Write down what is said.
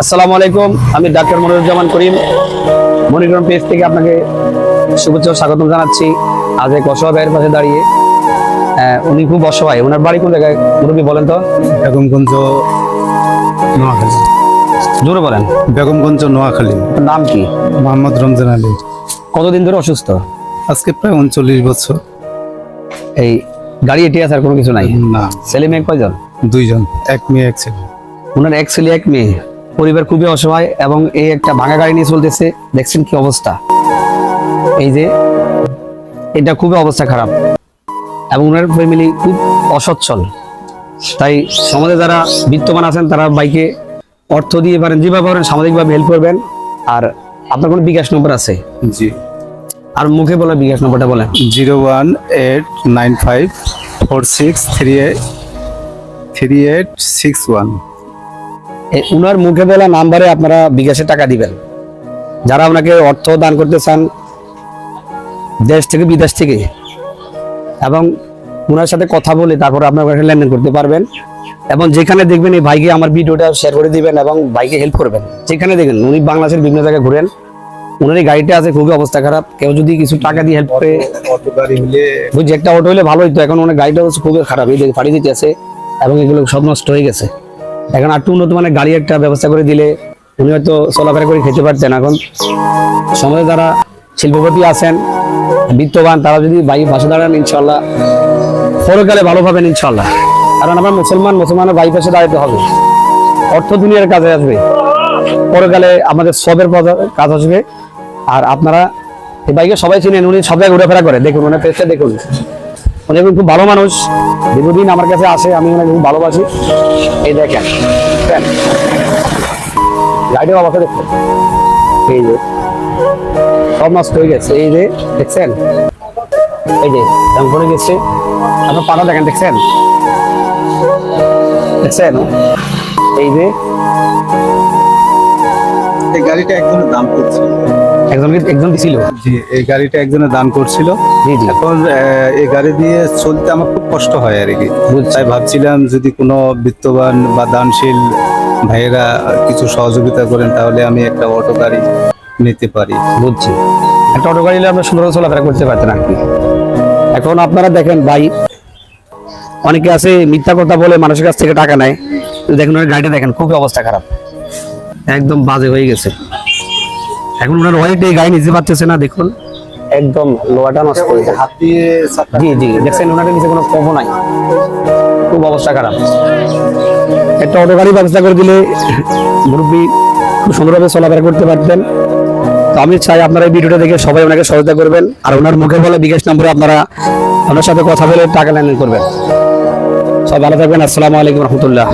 আসসালামু আলাইকুম আমি ডাক্তার মনিরুজ্জামান করিম। মনিগ্রাম পেজ থেকে আপনাকে শুভেচ্ছা স্বাগতম জানাচ্ছি। আজ এক অসহায় ভাইয়ের পাশে দাঁড়িয়ে উনি খুব অসহায়। ওনার বাড়ি কোন জায়গায়? মুরব্বী বলেন তো? বেগমগঞ্জ নোয়াখালী। জোরে বলেন। বেগমগঞ্জ নোয়াখালী। নাম কি? মোহাম্মদ রমজান আলী। কতদিন ধরে অসুস্থ? আজকে প্রায় উনচল্লিশ বছর। এই গাড়ি এটি আছে আর কোনো কিছু নাই? না। ছেলে মেয়ে কয়জন? দুইজন এক মেয়ে এক ছেলে। ওনার এক ছেলে এক মেয়ে। পরিবার খুবই অসহায় এবং এই একটা ভাঙা গাড়ি নিয়ে চলতেছে। দেখছেন কি অবস্থা? এই যে এটা খুবই অবস্থা খারাপ। এবং ওনার ফ্যামিলি খুব অসচ্ছল। তাই সমাজে যারা বিত্তমান আছেন তারা বাইকে অর্থ দিয়ে পারেন যেভাবে পারেন সামাজিকভাবে হেল্প করবেন। আর আপনার কোনো বিকাশ নম্বর আছে? জি। আর মুখে বলা বিকাশ নম্বরটা বলেন। Zero one eight nine five four six three eight three eight six one. উনার মুখে বলা নাম্বারে আপনারা বিকাশে টাকা দিবেন। যারা আপনাকে অর্থ দান করতে চান দেশ থেকে, বিদেশ থেকে, এবং ওনার সাথে কথা বলে তারপর আপনার লেনদেন করতে পারবেন, এবং যেখানে দেখবেন এই ভাইকে আমার ভিডিওটা শেয়ার করে দিবেন এবং ভাইকে হেল্প করবেন, যেখানে দেখবেন উনি বাংলাদেশের বিভিন্ন জায়গায় ঘুরেন ওনার এই গাড়িটা আছে, খুবই অবস্থা খারাপ, কেউ যদি কিছু টাকা দিয়ে হেল্প করে বুঝছি, একটা অটো হলে ভালো হইতো, এখন ওনার গাড়িটা খুবই খারাপ, এই দেখে ফাড়ি দিতে আছে এবং এগুলো সব নষ্ট হয়ে গেছে। এখন একটু উন্নত মানের গাড়ি একটা ব্যবস্থা করে দিলে উনি হয়তো চলাফেরা করে খেতে পারতেন। এখন সমাজে যারা শিল্পপতি আছেন, বিত্তবান, তারা যদি ভাই পাশে দাঁড়ান, ইনশাল্লাহ পরকালে ভালো পাবেন, ইনশাল্লাহ। কারণ আমরা মুসলমান, মুসলমানের ভাই পাশে দাঁড়াতে হবে। অর্থ দুনিয়ার কাজে আসবে। পরকালে আমাদের সবের কাজ আসবে। আর আপনারা এই বাইকে সবাই চিনেন, উনি সব জায়গায় ঘোরাফেরা করে। দেখুন ওনার পেজটা দেখুন। উনি খুব ভালো মানুষ। দীর্ঘদিন আমার কাছে আসে, আমি ওনাকে খুব ভালোবাসি। এই দেখেন। গাড়ির অবস্থা দেখুন। এই যে, সব নষ্ট হয়ে গেছে। এই যে, দেখছেন? এই যে, দাম পড়ে গেছে। আপনার পাটা দেখেন, দেখছেন? দেখছেন? এই যে, এই গাড়িটা একজনের দান করছিল একজন একজন ছিল? জি এই গাড়িটা একজনের দান করছিল। জি জি। এখন এই গাড়ি দিয়ে চলতে আমার খুব কষ্ট হয় আর কি। তাই ভাবছিলাম যদি কোনো বিত্তবান বা দানশীল ভাইয়েরা কিছু সহযোগিতা করেন তাহলে আমি একটা অটো গাড়ি নিতে পারি। বুঝছি। একটা অটো গাড়ি নিলে আপনার সুন্দর চলাফেরা করতে পারতেন আর কি। এখন আপনারা দেখেন ভাই অনেকে আছে মিথ্যা কথা বলে মানুষের কাছ থেকে টাকা নেয়। দেখুন গাড়িটা দেখেন খুবই অবস্থা খারাপ। একদম বাজে হয়ে গেছে। এখন ওনার ওয়াইট এই গাড়ি নিতে পারতেছে না দেখুন। একদম লোয়াটা নষ্ট হয়ে গেছে হাত দিয়ে জি জি দেখছেন ওনার নিচে কোনো কমও নাই। খুব অবস্থা খারাপ। একটা অটো গাড়ি ব্যবস্থা করে দিলে মুরব্বী খুব সুন্দরভাবে চলাফেরা করতে পারতেন। তো আমি চাই আপনারা এই ভিডিওটা দেখে সবাই ওনাকে সহায়তা করবেন। আর ওনার মুখে বলে বিকাশ নম্বরে আপনারা ওনার সাথে কথা বলে টাকা লেনদেন করবেন। সব ভালো থাকবেন। আসসালামু আলাইকুম রহমতুল্লাহ।